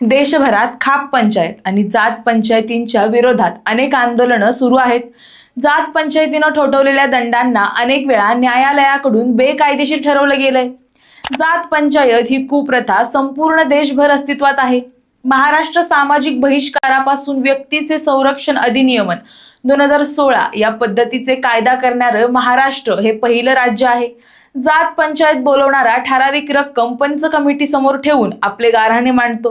देशभरात खाप पंचायत आणि जात पंचायतींच्या विरोधात अनेक आंदोलनं सुरू आहेत. जात पंचायतीनं ठोठवलेल्या दंडांना अनेक वेळा न्यायालयाकडून बेकायदेशीर ठरवलं गेलंय. जात पंचायत ही कुप्रथा संपूर्ण देशभर अस्तित्वात आहे. महाराष्ट्र सामाजिक बहिष्कारापासून व्यक्तीचे संरक्षण अधिनियमन दोन हजार सोळा या पद्धतीचे कायदा करणारं महाराष्ट्र हे पहिलं राज्य आहे. जात पंचायत बोलवणारा ठराविक रक्कम पंच कमिटी समोर ठेवून आपले गाऱ्हाणे मांडतो.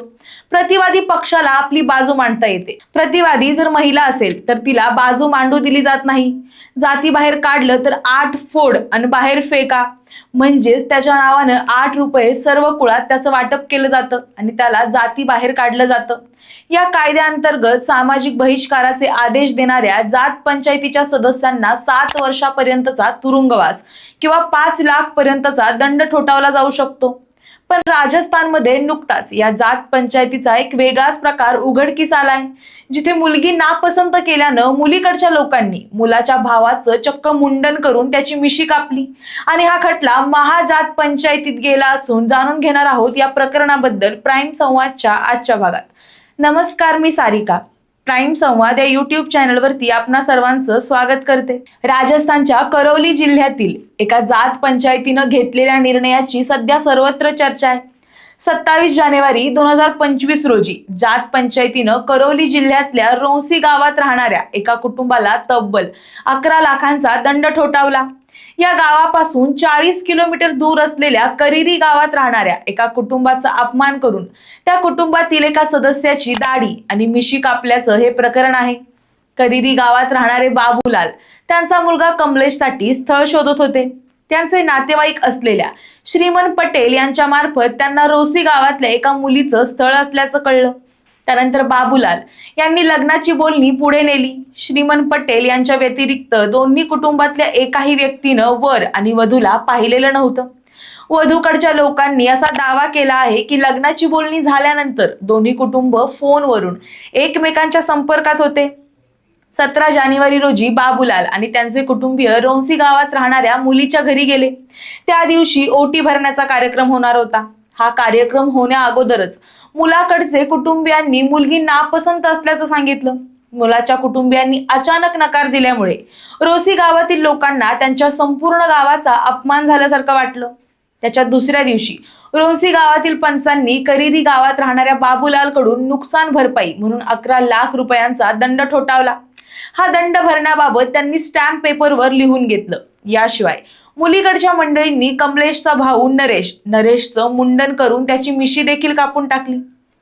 प्रतिवादी पक्षाला आपली बाजू मांडता येते. प्रतिवादी जर महिला असेल तर तिला बाजू मांडू दिली जात नाही. जाती बाहेर काढलं तर आठ फोड आणि बाहेर फेका. म्हणजेच त्याच्या नावानं आठ रुपये सर्व कुळात त्याचं वाटप केलं जातं आणि त्याला जाती बाहेर काढलं जातं. या कायद्याअंतर्गत सामाजिक बहिष्काराचे आदेश देणाऱ्या जात पंचायतीच्या सदस्यांना सात वर्षापर्यंतचा तुरुंगवास किंवा पाच लाख पर्यंतचा दंड ठोठावला जाऊ शकतो. पण राजस्थानमध्ये नुकताच या जात पंचायतीचा एक वेगळाच प्रकार उघडकीस आलाय. जिथे मुलगी नापसंत केल्यानं मुलीकडच्या लोकांनी मुलाच्या भावाचं चक्क मुंडन करून त्याची मिशी कापली. आणि हा खटला महाजात पंचायतीत गेला असून जाणून घेणार आहोत या प्रकरणाबद्दल प्राईम संवादच्या आजच्या भागात. नमस्कार मी सारिका. प्राईम संवाद या युट्यूब चॅनलवरती आपणा सर्वांचं स्वागत करते. राजस्थानच्या करौली जिल्ह्यातील एका जात पंचायतीनं घेतलेल्या निर्णयाची सध्या सर्वत्र चर्चा आहे. सत्तावीस जानेवारी दोन हजार पंचवीस रोजी जात पंचायतीनं करौली जिल्ह्यातल्या रोंसी गावात राहणाऱ्या एका कुटुंबाला तब्बल अकरा लाखांचा दंड ठोठावला. या गावापासून चाळीस किलोमीटर दूर असलेल्या करिरी गावात राहणाऱ्या एका कुटुंबाचा अपमान करून त्या कुटुंबातील एका सदस्याची दाढी आणि मिशी कापल्याचं हे प्रकरण आहे. करिरी गावात राहणारे बाबूलाल त्यांचा मुलगा कमलेशसाठी स्थळ शोधत होते. त्यांचे नातेवाईक असलेल्या श्रीमन पटेल यांच्या मार्फत त्यांना रोसी गावातल्या एका मुलीचं स्थळ असल्याचं कळलं. त्यानंतर बाबूलाल यांनी लग्नाची बोलणी पुढे नेली. श्रीमन पटेल यांच्या व्यतिरिक्त दोन्ही कुटुंबातल्या एकाही व्यक्तीनं वर आणि वधूला पाहिलेलं नव्हतं. वधूकडच्या लोकांनी असा दावा केला आहे की लग्नाची बोलणी झाल्यानंतर दोन्ही कुटुंब फोनवरून एकमेकांच्या संपर्कात होते. सतरा जानेवारी रोजी बाबूलाल आणि त्यांचे कुटुंबीय रोंसी गावात राहणाऱ्या मुलीच्या घरी गेले. त्या दिवशी ओटी भरण्याचा कार्यक्रम होणार होता. हा कार्यक्रम होण्या अगोदरच मुलाकडचे कुटुंबियांनी मुलगी नापसंत असल्याचं सांगितलं. मुलाच्या कुटुंबियांनी अचानक नकार दिल्यामुळे रोसी गावातील लोकांना त्यांच्या संपूर्ण गावाचा अपमान झाल्यासारखं वाटलं. त्याच्या दुसऱ्या दिवशी रोसी गावातील पंचांनी करिरी गावात राहणाऱ्या बाबूलालकडून नुकसान भरपाई म्हणून अकरा लाख रुपयांचा दंड ठोठावला. हा दंड भरण्याबाबत त्यांनी स्टॅम्प पेपरवर लिहून घेतलं. याशिवाय मुलीकडच्या मंडळींनी कमलेशचा भाऊ नरेश नरेशचं मुंडन करून त्याची मिशी देखील कापून टाकली.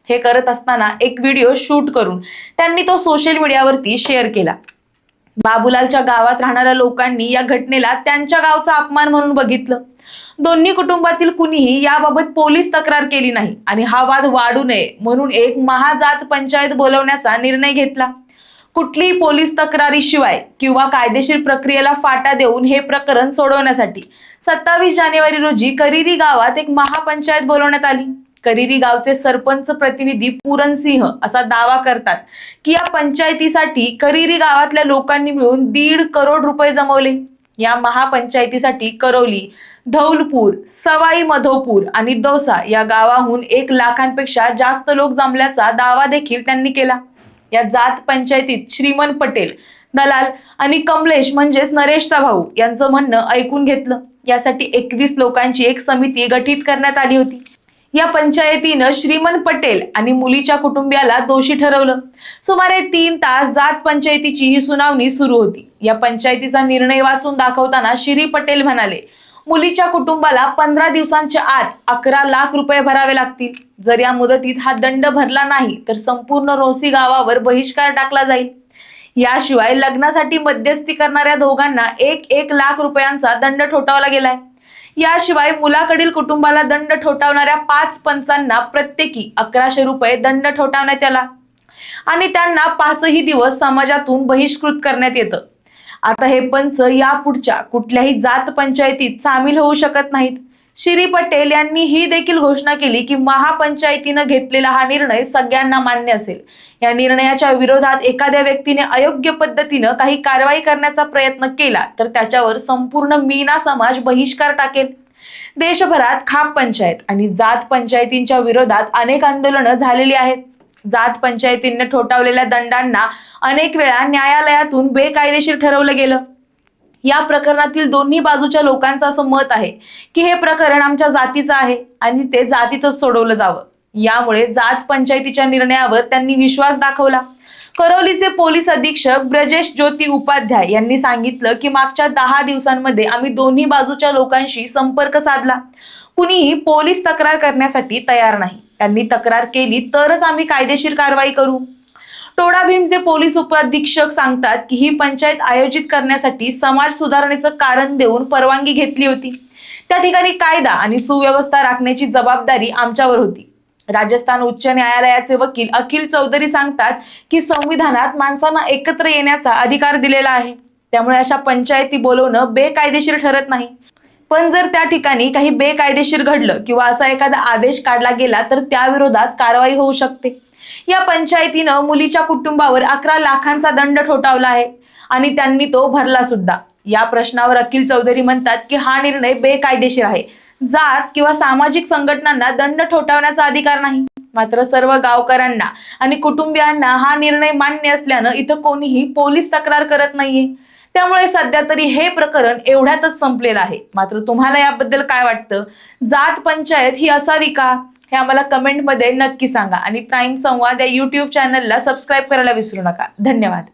हे करत असताना एक व्हिडिओ शूट करून त्यांनी तो सोशल मीडियावरती शेअर केला. बाबूलालच्या गावात राहणाऱ्या लोकांनी या घटनेला त्यांच्या गावचा अपमान म्हणून बघितलं. दोन्ही कुटुंबातील कुणीही याबाबत पोलीस तक्रार केली नाही आणि हा वाद वाढू नये म्हणून एक महाजात पंचायत बोलवण्याचा निर्णय घेतला. कुठलीही पोलीस तक्रारीशिवाय किंवा कायदेशीर प्रक्रियेला फाटा देऊन हे प्रकरण सोडवण्यासाठी सत्तावीस जानेवारी रोजी करिरी गावात एक महापंचायत बोलवण्यात आली. करिरी गावचे सरपंच प्रतिनिधी पुरणसिंह सिंह असा दावा करतात की या पंचायतीसाठी करिरी गावातल्या लोकांनी मिळून दीड करोड रुपये जमवले. या महापंचायतीसाठी करौली धौलपूर सवाई मधोपूर आणि दौसा या गावाहून एक लाखांपेक्षा जास्त लोक जमल्याचा दावा देखील त्यांनी केला. या जात पंचायतीत श्रीमन पटेल दलाल आणि कमलेश म्हणजेच नरेशचा भाऊ यांचं म्हणणं ऐकून घेतलं. यासाठी एकवीस लोकांची एक समिती गठीत करण्यात आली होती. या पंचायतीनं श्रीमन पटेल आणि मुलीच्या कुटुंबियाला दोषी ठरवलं. सुमारे तीन तास जात पंचायतीची ही सुनावणी सुरू होती. या पंचायतीचा निर्णय वाचून दाखवताना श्री पटेल म्हणाले मुलीच्या कुटुंबाला पंधरा दिवसांच्या आत अकरा लाख रुपये भरावे लागतील. जर या मुदतीत हा दंड भरला नाही तर संपूर्ण रोसी गावावर बहिष्कार टाकला जाईल. याशिवाय लग्नासाठी मध्यस्थी करणाऱ्या दोघांना एक एक लाख रुपयांचा दंड ठोठावला गेलाय. याशिवाय मुलाकडील कुटुंबाला दंड ठोठावणाऱ्या पाच पंचांना प्रत्येकी अकराशे रुपये दंड ठोठावण्यात आला. आणि त्यांना पाचही दिवस समाजातून बहिष्कृत करण्यात येतं. आता हे पंच यापुढच्या कुठल्याही जात पंचायतीत सामील होऊ शकत नाहीत. श्री पटेल यांनी ही देखील घोषणा केली की महापंचायतीनं घेतलेला हा निर्णय सगळ्यांना मान्य असेल. या निर्णयाच्या विरोधात एखाद्या व्यक्तीने अयोग्य पद्धतीनं काही कारवाई करण्याचा प्रयत्न केला तर त्याच्यावर संपूर्ण मीना समाज बहिष्कार टाकेल. देशभरात खाप पंचायत आणि जात पंचायतींच्या विरोधात अनेक आंदोलनं झालेली आहेत. जात पंचायतींनी ठोठावलेल्या दंडांना अनेक वेळा न्यायालयातून बेकायदेशीर ठरवलं गेलं. या प्रकरणातील दोन्ही बाजूच्या लोकांचं असं मत आहे की हे प्रकरण आमच्या जातीचं आहे आणि ते जातीतच सोडवलं जावं. यामुळे जात पंचायतीच्या निर्णयावर त्यांनी विश्वास दाखवला. करवलीचे पोलीस अधीक्षक ब्रजेश ज्योती उपाध्याय यांनी सांगितलं की मागच्या दहा दिवसांमध्ये आम्ही दोन्ही बाजूच्या लोकांशी संपर्क साधला. कुणीही पोलीस तक्रार करण्यासाठी तयार नाही. त्यांनी तक्रार केली तरच आम्ही कायदेशीर कारवाई करू. टोडा भीमचे पोलीस उपअधीक्षक सांगतात की ही पंचायत आयोजित करण्यासाठी समाज सुधारणेचं कारण देऊन परवानगी घेतली होती. त्या ठिकाणी कायदा आणि सुव्यवस्था राखण्याची जबाबदारी आमच्यावर होती. राजस्थान उच्च न्यायालयाचे वकील अखिल चौधरी सांगतात की संविधानात माणसांना एकत्र येण्याचा अधिकार दिलेला आहे. त्यामुळे अशा पंचायती बोलवणं बेकायदेशीर ठरत नाही. पण जर त्या ठिकाणी काही बेकायदेशीर घडलं किंवा असा एखादा आदेश काढला गेला तर त्याविरोधात कारवाई होऊ शकते. या पंचायतीनं मुलीच्या कुटुंबावर अकरा लाखांचा दंड ठोठावला आहे आणि त्यांनी तो भरला सुद्धा. या प्रश्नावर अखिल चौधरी म्हणतात की हा निर्णय बेकायदेशीर आहे. जात किंवा सामाजिक संघटनांना दंड ठोठावण्याचा अधिकार नाही. मात्र सर्व गावकऱ्यांना आणि कुटुंबियांना हा निर्णय मान्य असल्यानं इथं कोणीही पोलीस तक्रार करत नाहीये. त्यामुळे सध्या तरी हे प्रकरण एवढ्यातच संपलेलं आहे. मात्र तुम्हाला याबद्दल काय वाटतं? जात पंचायत ही असावी का? हे आम्हाला कमेंटमध्ये नक्की सांगा. आणि प्राईम संवाद या यूट्यूब चॅनलला सबस्क्राईब करायला विसरू नका. धन्यवाद.